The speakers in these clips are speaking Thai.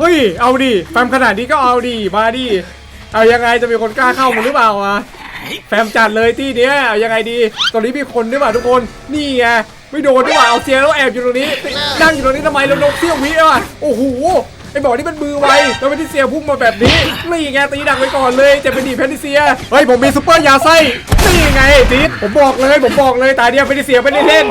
เฮ้ย เอาดิแฟมขนาดนี้ก็เอาดิมาดิเอายังไงจะมีคนกล้าเข้ามันหรือเปล่าวะแฟมจัดเลยที่เนี้ยเอายังไงดีตอนนี้มีคนด้วยป่ะทุกคนนี่ไงไม่โดนด้วยว่ะเอาเซียแล้วแอบอยู่ตรงนี้นั่งอยู่ตรงนี้ทำไมแล้วลงเสี้ยววิอะโอ้โหไอ้บอกนี่มันมือไวแล้วเป็นที่เซียพุ่งมาแบบนี้นี่ไงตีดักไปก่อนเลยจะเป็นดีแพนติเซียเฮ้ยผมมีซุปเปอร์ยาไส้นี่ไงจีดผมบอกเลยผมบอกเลยตาเดียวแพนติเซียไม่ได้เล่น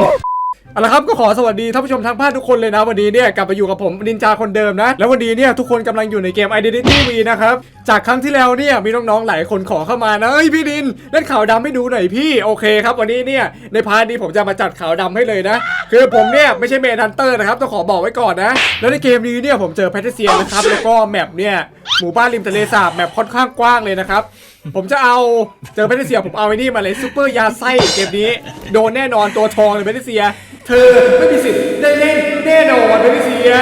เอาละครับก็ขอสวัสดีท่านผู้ชมทางบ้านทุกคนเลยนะ วันนี้เนี่ยกลับมาอยู่กับผมนินจาคนเดิมนะ แล้ววันนี้เนี่ยทุกคนกำลังอยู่ในเกม Identity V นะครับ จากครั้งที่แล้วเนี่ยมีน้องๆหลายคนขอเข้ามานะเฮ้ยพี่ดินเล่นข่าวดำให้ดูหน่อยพี่โอเคครับ วันนี้เนี่ยในพาร์ทนี้ผมจะมาจัดข่าวดำให้เลยนะ คือผมเนี่ยไม่ใช่เมนฮันเตอร์นะครับต้องขอบอกไว้ก่อนนะ แล้วในเกมนี้เนี่ยผมเจอแพทริเซียนะครับแล้วก็แมปเนี่ยหมู่บ้านริมทะเลสาบแมปค่อนข้างกว้างเลยนะครับ ผมจะเอาเจอแพทริเซียผมเอาไอ้นี่มาเลยซูเปอร์ยาไส้เกมนี้ โดนแน่นอนตัวทองเลยแพทริเซีย เธอไม่มีสิทธิ์ได้เล่นแน่นอนแพทริเซีย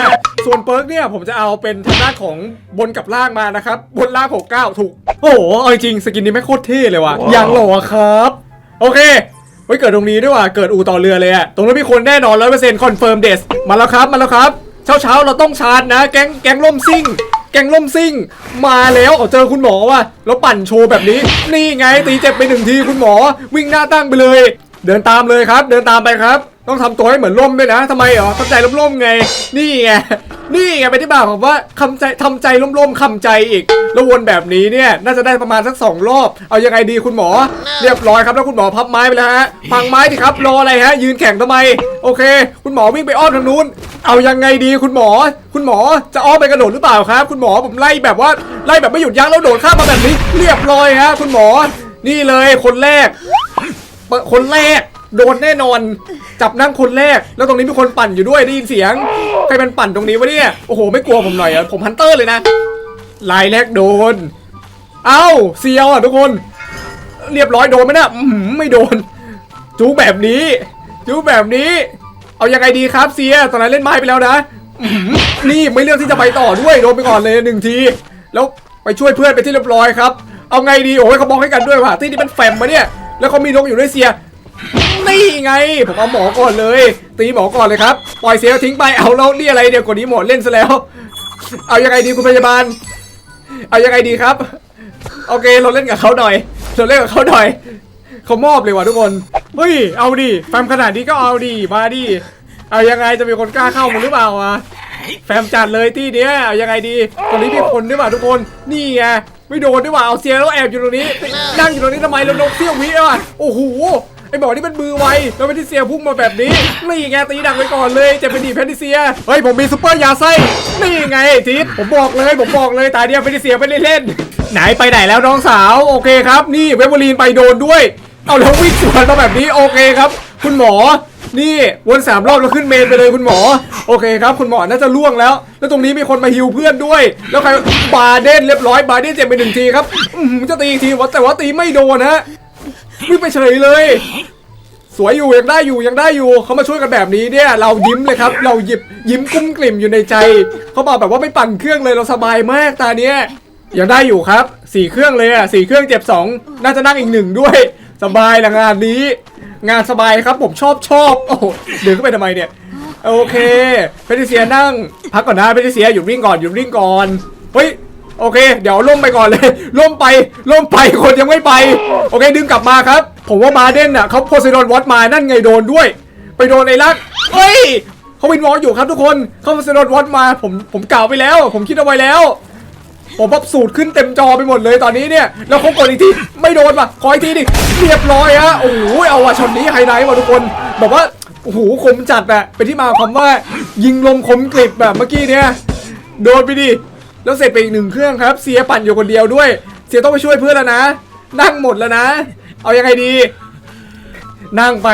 ส่วนเปิร์กเนี่ยผมจะเอาเป็นทางด้านของบนกับล่างมานะครับ บนล่าง69ถูก โอ้โหเอาจริงๆสกินนี้ไม่งโคตรเท่เลยว่ะอย่างหล่อครับ โอเคไว้ยเกิดตรงนี้ด้วยว่ะเกิดอู่ต่อเรือเลยอะตรงนั้นมีคนแน่นอนร้อยเปอร์เซ็นต์คอนเฟิร์มเดสมาแล้วครับมาแล้วครับเช้าเช้าๆเราต้องชาร์จนะ แก๊งแก๊งล่มซิ่ง แกงล่มซิ่ง มาแล้วเอาเจอคุณหมอว่ะแล้วปั่นโชว์แบบนี้ นี่ไงตีเจ็บไปหนึ่งทีคุณหมอ วิ่งหน้าตั้งไปเลย เดินตามเลยครับ เดินตามไปครับ ต้องทำตัวให้เหมือนล่มด้วยนะทำไมเหรอทำใจล่มๆไง นี่ไงนี่ไงไปที่บ่าผมว่าคำใจทำใจล่มๆคำใจอีก แล้ววนแบบนี้เนี่ยน่าจะได้ประมาณสักสองรอบ เอายังไงดีคุณหมอ เรียบร้อยครับแล้วคุณหมอพับไม้ไปแล้วฮะพังไม้ดิครับรออะไรฮะ ยืนแข่งทำไม โอเค คุณหมอวิ่งไปอ้อมทางนู้น เอายังไงดีคุณหมอ คุณหมอจะอ้อมไปกระโดดหรือเปล่าครับ คุณหมอผมไล่แบบว่าไล่แบบไม่หยุดยั้งแล้วโดดข้ามมาแบบนี้ เรียบร้อยฮะคุณหมอ นี่เลยคนแรกคนแรกโดนแน่นอน จับนั่งคนแรก แล้วตรงนี้มีคนปั่นอยู่ด้วยได้ยินเสียงใครเป็นปั่นตรงนี้วะเนี่ยโอ้โหไม่กลัวผมหน่อยอะผมฮันเตอร์เลยนะลายแรกโดน เอ้าเซียวอะทุกคน เรียบร้อยโดนไหมนะไม่โดน จูแบบนี้ จูแบบนี้ เอายังไงดีครับเซียตอนนั้นเล่นไม้ไปแล้วนะนี่ไม่เลือกที่จะไปต่อด้วยโดนไปก่อนเลยหนึ่งที แล้วไปช่วยเพื่อนไปที่เรียบร้อยครับ เอาไงดีโอ้ยเขาบอกให้กันด้วยว่ะที่นี่มันแฟมมาเนี่ย แล้วเขามีนกอยู่ด้วยเซียนี่ไง ผมเอาหมอก่อนเลย ตีหมอก่อนเลยครับปล่อยเสียทิ้งไปเอาแล้วนี่อะไรเดี๋ยวกว่านี้หมอเล่นซะแล้ว เอายังไงดีคุณพยาบาล เอายังไงดีครับ โอเคเราเล่นกับเขาหน่อยเราเล่นกับเขาหน่อย เขามอบเลยว่ะทุกคนเฮ้ยเอาดิแฟมขนาดนี้ก็เอาดิมาดิเอายังไงจะมีคนกล้าเข้ามันหรือเปล่าวะแฟมจัดเลยที่เนี้ยเอายังไงดีตรงนี้มีคนด้วยป่ะทุกคนนี่ไงไม่โดนด้วยว่ะเอาเซียแล้วแอบอยู่ตรงนี้นั่งอยู่ตรงนี้ทำไมแล้วลงเสี้ยววิอะโอ้โหไอ้บอกนี่มันมือไวแล้วเป็นที่เซียพุ่งมาแบบนี้นี่ไงตีดักไปก่อนเลยจะเป็นดีแพนติเซียเฮ้ยผมมีซุปเปอร์ยาไส้นี่ไงจีดผมบอกเลยผมบอกเลยตาเดียวแพนติเซียไม่ได้เล่นไหนไปไหนแล้วน้องสาวโอเคครับ นี่เวเบอรีนไปโดนด้วย เอาแล้ววิ่งสวนมาแบบนี้โอเคครับ คุณหมอ นี่วนสามรอบแล้วขึ้นเมนไปเลยคุณหมอ โอเคครับ คุณหมอน่าจะล่วงแล้ว แล้วตรงนี้มีคนมาฮิวเพื่อนด้วย แล้วใครบาเดนเรียบร้อยบาเดนเจ็บไปหนึ่งทีครับอือหือจะตีอีกทีวะแต่ว่าตีไม่โดนฮะวิ่งไปเฉยเลย สวยอยู่ยังได้อยู่ยังได้อยู่เขามาช่วยกันแบบนี้เนี่ยเรายิ้มเลยครับ เราหยิบยิ้มกุ้มกลิ่มอยู่ในใจเขามาแบบว่าไม่ปั่นเครื่องเลยเราสบายมากตาเนี้ยยังได้อยู่ครับสี่เครื่องเลยอะสี่เครื่องเจ็บสองน่าจะนั่งอีกหนึ่งด้วย สบายละงานนี้ งานสบายครับผมชอบชอบโอ้โหเดินเข้าไปทำไมเนี่ย โอเคเพทิเซียนั่ง พักก่อนนะเพทิเซียหยุดวิ่งก่อนหยุดวิ่งก่อนเฮ้ยโอเค เดี๋ยวล่มไปก่อนเลย ล่มไปล่มไปคนยังไม่ไป โอเค ดึงกลับมาครับ ผมว่ามาเดนน่ะเขาโพไซดอนวอตมานั่นไงโดนด้วย ไปโดนไอ้ลักเฮ้ยเขาวินวอลอยู่ครับทุกคนเขาโพไซดอนวอตมาผมผมกล่าวไปแล้ว ผมคิดเอาไว้แล้ว ผมพับสูตรขึ้นเต็มจอไปหมดเลยตอนนี้เนี่ยแล้วเขากดอีกทีไม่โดนว่ะขออีกทีดิเรียบร้อยฮะโอ้โหเอาว่ะช็อตนี้ไฮไลท์ว่ะทุกคน แบบว่าโอ้โหคมจัดอะเป็นที่มาคำว่า ยิงลมคมกริบแบบเมื่อกี้เนี่ยโดนไปดิแล้วเสร็จไปอีกหนึ่งเครื่องครับ เสียปั่นอยู่คนเดียวด้วย เสียต้องไปช่วยเพื่อนแล้วนะ นั่งหมดแล้วนะ เอายังไงดี นั่งไป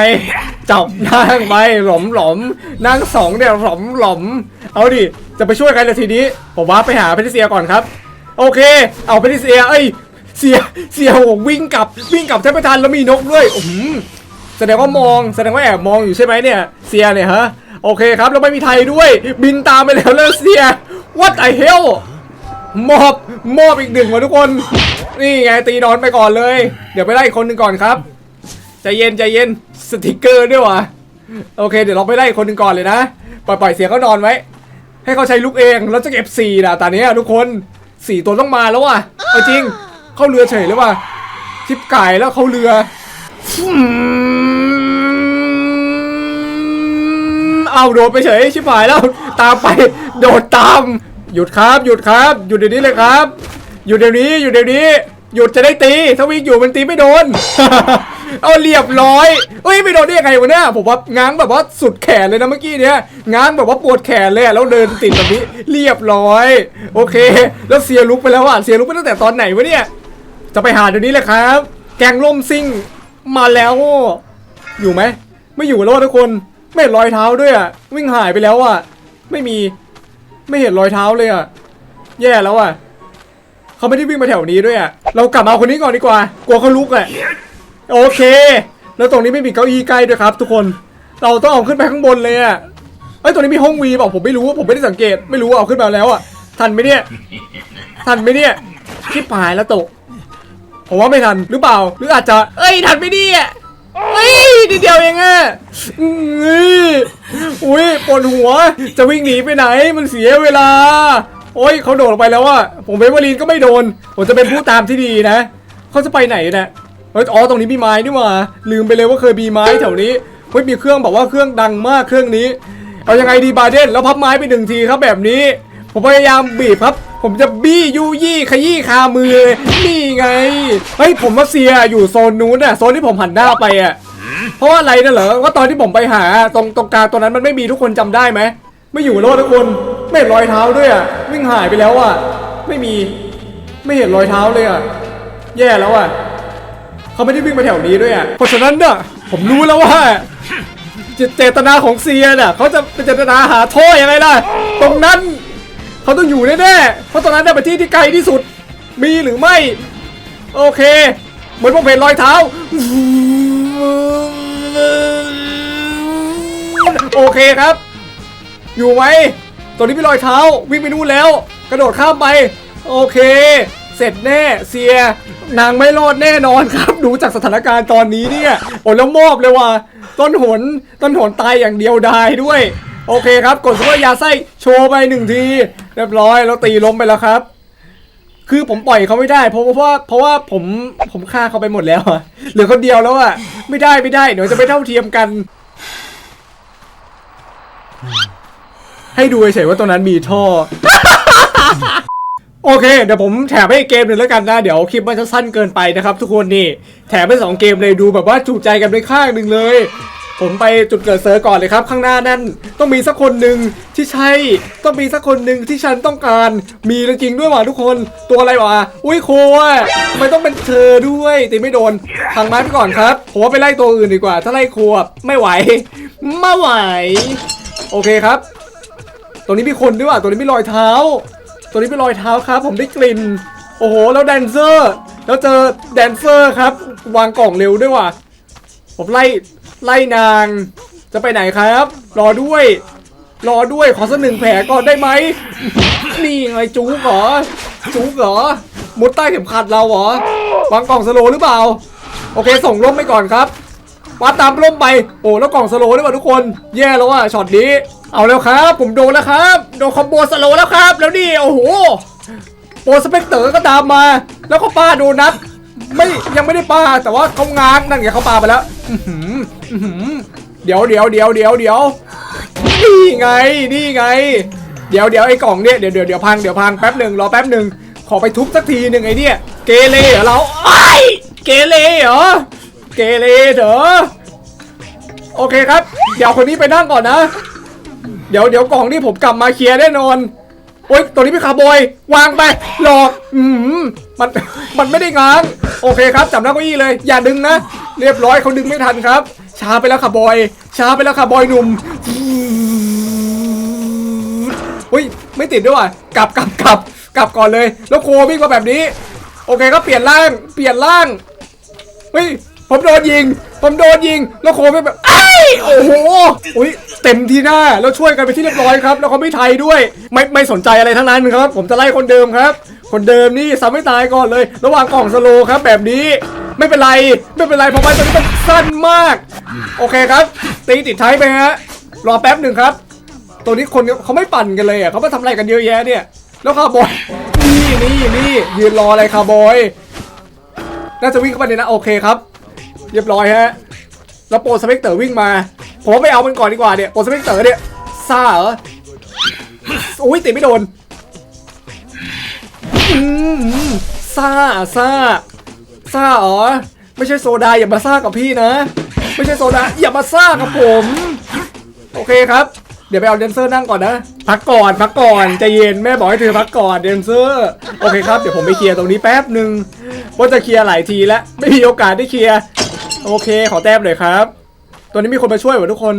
จับนั่งไปหลอมหลอมนั่งสองเนี่ยหลอมหลอมเอาดิ จะไปช่วยใครเลยทีนี้ ผมว่าไปหาเพทิเซียก่อนครับ โอเค เอาเพทิเซียเอ้ยเสียเสียผมวิ่งกลับวิ่งกลับแทบไม่ทันแล้วมีนกด้วยอือหือแสดงว่ามองแสดงว่าแอบมองอยู่ใช่ไหมเนี่ยเสียเนี่ยฮะโอเคครับแล้วไม่มีไทยด้วย บินตามไปแล้วแล้วเสีย what the hell มอบมอบอีกหนึ่งมาทุกคน นี่ไงตีนอนไปก่อนเลย เดี๋ยวไปไล่อีกคนหนึ่งก่อนครับใจเย็นใจเย็นสติกเกอร์ด้วยวะโอเค เดี๋ยวเราไปไล่อีกคนหนึ่งก่อนเลยนะปล่อยปล่อยเสียเขานอนไว้ ให้เขาใช้ลูกเองแล้วจะเก็บสี่นะตอนนี้ทุกคนสี่ตัวต้องมาแล้วว่ะเอาจริงเข้าเรือเฉยเลยว่ะชิปไก่แล้วเข้าเรืออืมเอาโดดไปเฉยชิบหายแล้วตามไปโดดตาม หยุดครับ หยุดครับหยุดเดี๋ยวนี้เลยครับ หยุดเดี๋ยวนี้หยุดเดี๋ยวนี้หยุดจะได้ตีถ้าวิ่งอยู่มันตีไม่โดน เอาเรียบร้อยเอ้ยไม่โดนได้ยังไงวะเนี่ยผมว่าง้างแบบว่าสุดแขนเลยนะเมื่อกี้เนี้ยง้างแบบว่าปวดแขนเลยอะแล้วเดินติดแบบนี้เรียบร้อย โอเค แล้วเสียลุกไปแล้วอะเสียลุกไปตั้งแต่ตอนไหนวะเนี่ย จะไปหาเดี๋ยวนี้เลยครับ แกงล่มซิ่งมาแล้ว อยู่ไหมไม่อยู่แล้วทุกคนไม่เห็นรอยเท้าด้วยอะวิ่งหายไปแล้วอะไม่มีไม่เห็นรอยเท้าเลยอะแย่แล้วอะเขาไม่ได้วิ่งมาแถวนี้ด้วยอะเรากลับมาเอาคนนี้ก่อนดีกว่า กลัวเขาลุกอะ โอเค แล้วตรงนี้ไม่มีเก้าอี้ใกล้ด้วยครับทุกคน เราต้องเอาขึ้นไปข้างบนเลยอะเอ้ยตรงนี้มีห้องวีบอกผมไม่รู้ผมไม่ได้สังเกต ไม่รู้เอาขึ้นมาแล้วอะ ทันไหมเนี่ย ทันไหมเนี่ยชิบหายแล้วตก ผมว่าไม่ทันหรือเปล่า หรืออาจจะ เอ้ยทันไม่ดีอะเอ้ยนิดเดียวเองอะอุ้ยปวดหัว จะวิ่งหนีไปไหน มันเสียเวลา โอ้ยเขาโดดลงไปแล้วอะ ผมเบเวอรีนก็ไม่โดน ผมจะเป็นผู้ตามที่ดีนะ เขาจะไปไหนนะ เฮ้ยอ๋อตรงนี้มีไม้นี่หว่าลืมไปเลยว่าเคยมีไม้แถวนี้เฮ้ยมีเครื่องบอกว่าเครื่องดังมากเครื่องนี้ เอายังไงดีบาเดนแล้วพับไม้ไปหนึ่งทีครับแบบนี้ ผมพยายามบีบครับ ผมจะบี้ยูยี่ขยี้คามือนี่ไงเฮ้ยผมมาเซียอยู่โซนนู้นน่ะโซนที่ผมหันหน้าไปอะเพราะว่าอะไรน่ะเหรอว่าตอนที่ผมไปหาตรงตรงกลางตรงนั้นมันไม่มีทุกคนจำได้ไหมไม่อยู่แล้วทุกคนไม่เห็นรอยเท้าด้วยอะวิ่งหายไปแล้วอะไม่มีไม่เห็นรอยเท้าเลยอะแย่แล้วอะ เขาไม่ได้วิ่งมาแถวนี้ด้วยอะเพราะฉะนั้นน่ะผมรู้แล้วว่าเจตนาของเซียน่ะเขาจะเป็นเจตนาหาโท่ยังไงล่ะ ตรงนั้นเขาต้องอยู่แน่ๆเพราะตรงนั้นเนี่ยเป็นที่ที่ไกลที่สุด มีหรือไม่ โอเค เหมือนผมเห็นรอยเท้า โอเคครับ อยู่ไหมตัวนี้มีรอยเท้า วิ่งไปนู่นแล้ว กระโดดข้ามไป โอเค เสร็จแน่เสีย นางไม่รอดแน่นอนครับ ดูจากสถานการณ์ตอนนี้เนี่ยโอ้แล้วมอบเลยว่ะต้นหนต้นหนตายอย่างเดียวดายด้วย โอเคครับ กดซุปเปอร์ยาไส้โชว์ไปหนึ่งที เรียบร้อยแล้วตีล้มไปแล้วครับ คือผมปล่อยเขาไม่ได้ เพราะเพราะว่าเพราะว่าผมผมฆ่าเขาไปหมดแล้วอะเหลือคนเดียวแล้วอะไม่ได้ไม่ได้เดี๋ยวจะไม่เท่าเทียมกัน ให้ดูเฉยๆว่าตรงนั้นมีท่อ โอเค เดี๋ยวผมแถมให้เกมหนึ่งแล้วกันนะ เดี๋ยวคลิปมันจะสั้นเกินไปนะครับ ทุกคนนี่ แถมไปสองเกมเลยดูแบบว่าจูใจกันไปข้างหนึ่งเลย ผมไปจุดเกิดเซิร์ฟก่อนเลยครับ ข้างหน้านั่นต้องมีสักคนหนึ่งที่ใช่ ต้องมีสักคนหนึ่งที่ฉันต้องการ มีจริงด้วยว่ะทุกคน ตัวอะไรวะ อุ้ยโคอะทำไมต้องเป็นเธอด้วยตีไม่โดนทางไม้ไปก่อนครับ ผมว่าไปไล่ตัวอื่นดีกว่า ถ้าไล่โคไม่ไหว ไม่ไหว โอเคครับตรงนี้มีคนด้วยว่ะ ตัวนี้มีรอยเท้า ตัวนี้เป็นรอยเท้าครับ ผมได้กลิ่น โอ้โห แล้วแดนเซอร์ แล้วเจอแดนเซอร์ครับ วางกล่องเร็วด้วยว่ะ ผมไล่ ไล่นาง จะไปไหนครับ รอด้วย รอด้วย ขอสักหนึ่งแผลก่อนได้ไหม นี่ไงจู๊กเหรอ จู๊กเหรอ มุดใต้เข็มขัดเราเหรอ วางกล่องสโลหรือเปล่า โอเค ส่งล่มไปก่อนครับ วัดตามล่มไป โอ้แล้วกล่องสโลว์ด้วยว่ะทุกคน แย่แล้วว่ะช็อตนี้ เอาแล้วครับ ผมโดนแล้วครับ โดนคอมโบสโลว์แล้วครับ แล้วนี่ โอ้โหโปรสเปกเตอร์ก็ตามมา แล้วก็ป้าโดนัทไม่ยังไม่ได้ป้าแต่ว่าเขาง้างนั่นไงเขาปาไปแล้วเดี๋ยวเดี๋ยวเดี๋ยวเดี๋ยวเดี๋ยวนี่ไงนี่ไง เดี๋ยวเดี๋ยวไอ้กล่องเนี่ยเดี๋ยวเดี๋ยวเดี๋ยวพังเดี๋ยวพังแป๊บหนึ่งรอแป๊บหนึ่งขอไปทุบสักทีหนึ่งไอ้เนี่ย เกเรเหรอเราไอ้เกเรเหรอ เกเรเหรอโอเคครับ เดี๋ยวคนนี้ไปนั่งก่อนนะ เดี๋ยวเดี๋ยวกล่องนี่ผมกลับมาเคลียร์แน่นอน โอ๊ยตัวนี้เป็นคาร์บอยวางไปหลอกอืมมันมันไม่ได้ง้างโอเคครับจับหน้าเก้าอี้เลย อย่าดึงนะ เรียบร้อยเขาดึงไม่ทันครับ ช้าไปแล้วคาร์บอย ช้าไปแล้วคาร์บอยหนุ่มอุ้ยไม่ติดด้วยว่ะกลับกลับกลับกลับก่อนเลย แล้วโควิ่งมาแบบนี้ โอเคก็เปลี่ยนร่าง เปลี่ยนร่างเฮ้ย ผมโดนยิง ผมโดนยิง แล้วโคไม่แบบไอ้ยโอ้โหอุ้ยเต็มที่หน้า แล้วช่วยกันไปที่เรียบร้อยครับ แล้วเขาไม่ไทยด้วย ไม่ไม่สนใจอะไรทั้งนั้นครับ ผมจะไล่คนเดิมครับ คนเดิมนี่ซ้ำไม่ตายก่อนเลย ระหว่างกล่องสโลครับ แบบนี้ ไม่เป็นไร ไม่เป็นไร เพราะว่าตัวนี้มันสั้นมาก โอเคครับ ตีติดท้ายไปฮะ รอแป๊บหนึ่งครับ ตัวนี้คนเขาไม่ปั่นกันเลยอะเขามาทำอะไรกันเยอะแยะเนี่ย แล้วคาร์บอย นี่นี่นี่ยืนรออะไรคาร์บอย น่าจะวิ่งเข้าไปในนะโอเคครับ เรียบร้อยฮะ แล้วโปรสเปกเตอร์วิ่งมา ผมไปเอามันก่อนดีกว่าเนี่ย โปรสเปกเตอร์เนี่ยซ่าเหรออุ้ยติดไม่โดนอืมซ่าซ่าซ่าเหรอไม่ใช่โซดาอย่ามาซ่ากับพี่นะ ไม่ใช่โซดาอย่ามาซ่ากับผม โอเคครับ เดี๋ยวไปเอาแดนเซอร์นั่งก่อนนะ พักก่อนพักก่อนใจเย็นแม่บอกให้เธอพักก่อนแดนเซอร์ โอเคครับเดี๋ยวผมไปเคลียร์ตรงนี้แป๊บหนึ่งว่าจะเคลียร์หลายทีแล้วไม่มีโอกาสได้เคลียร์ โอเค ขอแต้มหน่อยครับ ตัวนี้มีคนมาช่วยว่ะทุกคน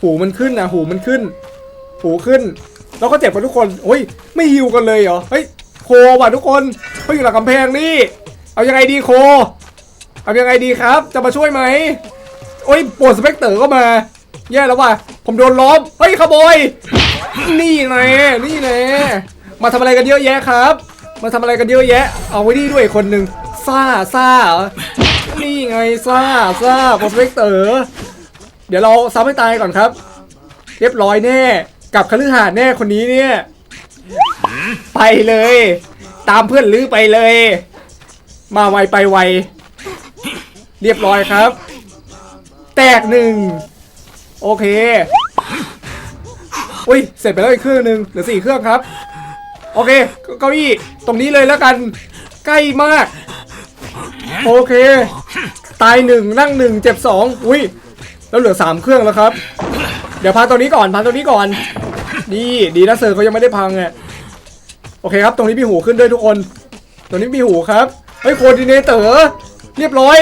หูมันขึ้นนะหูมันขึ้น หูขึ้น แล้วก็เจ็บกันทุกคนโอ้ย ไม่ฮิวกันเลยเหรอ เฮ้ย โคว่ะทุกคนเขาอยู่หลังกำแพงนี่ เอายังไงดีโค เอายังไงดีครับ จะมาช่วยไหม โอ้ยปวดสเปกเตอร์ก็มา แย่แล้วว่ะ ผมโดนล้อม เฮ้ยขโมย นี่แน่นี่แน่มาทำอะไรกันเยอะแยะครับ มาทำอะไรกันเยอะแยะ เอาไว้นี่ด้วยคนหนึ่งซ่าซ่า นี่ไงซ่าซ่าปวดสเปกเตอร์เดี๋ยวเราซ้ำให้ตายก่อนครับ เรียบร้อยแน่กับคฤหาสน์แน่คนนี้เนี่ย ไปเลย ตามเพื่อนลื้อไปเลย มาไวไปไว เรียบร้อยครับ แตกหนึ่งโอเคอุ้ย เสร็จไปแล้วอีกเครื่องหนึ่งเหลือสี่เครื่องครับ โอเค เก้าอี้ ตรงนี้เลยแล้วกัน ใกล้มาก โอเค ตายหนึ่งนั่งหนึ่งเจ็บสองอุ้ยแล้วเหลือสามเครื่องแล้วครับ เดี๋ยวพังตัวนี้ก่อนพังตัวนี้ก่อนนี่ดีนะเซอร์เขายังไม่ได้พังอะโอเคครับ ตรงนี้มีหูขึ้นด้วยทุกคน ตรงนี้มีหูครับเฮ้ยโคดิเนเตอร์เรียบร้อย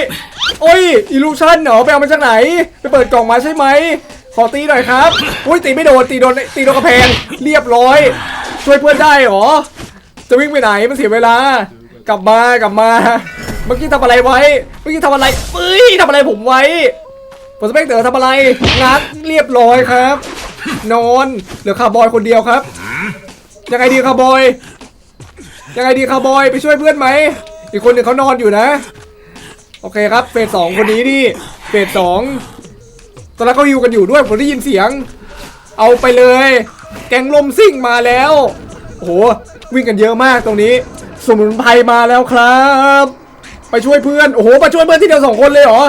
โอ้ยอิลูชันเหรอไปเอามาจากไหน ไปเปิดกล่องมาใช่ไหมขอตีหน่อยครับอุ้ยตีไม่โดนตีโดนตีโดนกระแพงเรียบร้อย ช่วยเพื่อนได้เหรอจะวิ่งไปไหนมันเสียเวลากลับมากลับมา เมื่อกี้ทำอะไรไว้ เมื่อกี้ทำอะไรเอ้ยทำอะไรผมไว้ ผมสเปกเตอร์ทำอะไรงัดเรียบร้อยครับ นอนเหลือคาร์บอยคนเดียวครับ ยังไงดีคาร์บอย ยังไงดีคาร์บอยไปช่วยเพื่อนไหม อีกคนหนึ่งเขานอนอยู่นะ โอเคครับเฟสสองคนนี้นี่เฟสสองตอนแรกเขาฮิวกันอยู่ด้วยผมได้ยินเสียง เอาไปเลย แกงลมซิ่งมาแล้วโอ้โหวิ่งกันเยอะมากตรงนี้ สมุนไพรมาแล้วครับ ไปช่วยเพื่อน โอ้โหมาช่วยเพื่อนที่เดียวสองคนเลยเหรอ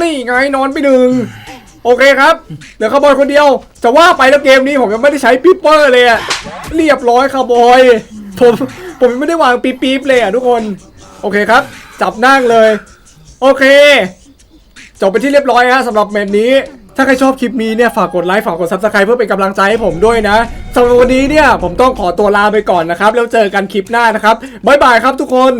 นี่ไงนอนไปหนึ่งโอเคครับ เหลือคาร์บอยคนเดียว จะว่าไปแล้วเกมนี้ผมยังไม่ได้ใช้ปีปเปอร์เลยอะเรียบร้อยคาร์บอย ผมผมยังไม่ได้วางปี๊บปี๊บเลยอะทุกคน โอเคครับ จับนั่งเลย โอเค จบไปที่เรียบร้อยฮะสำหรับแมตช์นี้ ถ้าใครชอบคลิปนี้เนี่ยฝากกดไลค์ฝากกด subscribe เพื่อเป็นกำลังใจให้ผมด้วยนะสำหรับวันนี้เนี่ยผมต้องขอตัวลาไปก่อนนะครับ แล้วเจอกันคลิปหน้านะครับบ๊ายบายครับทุกคน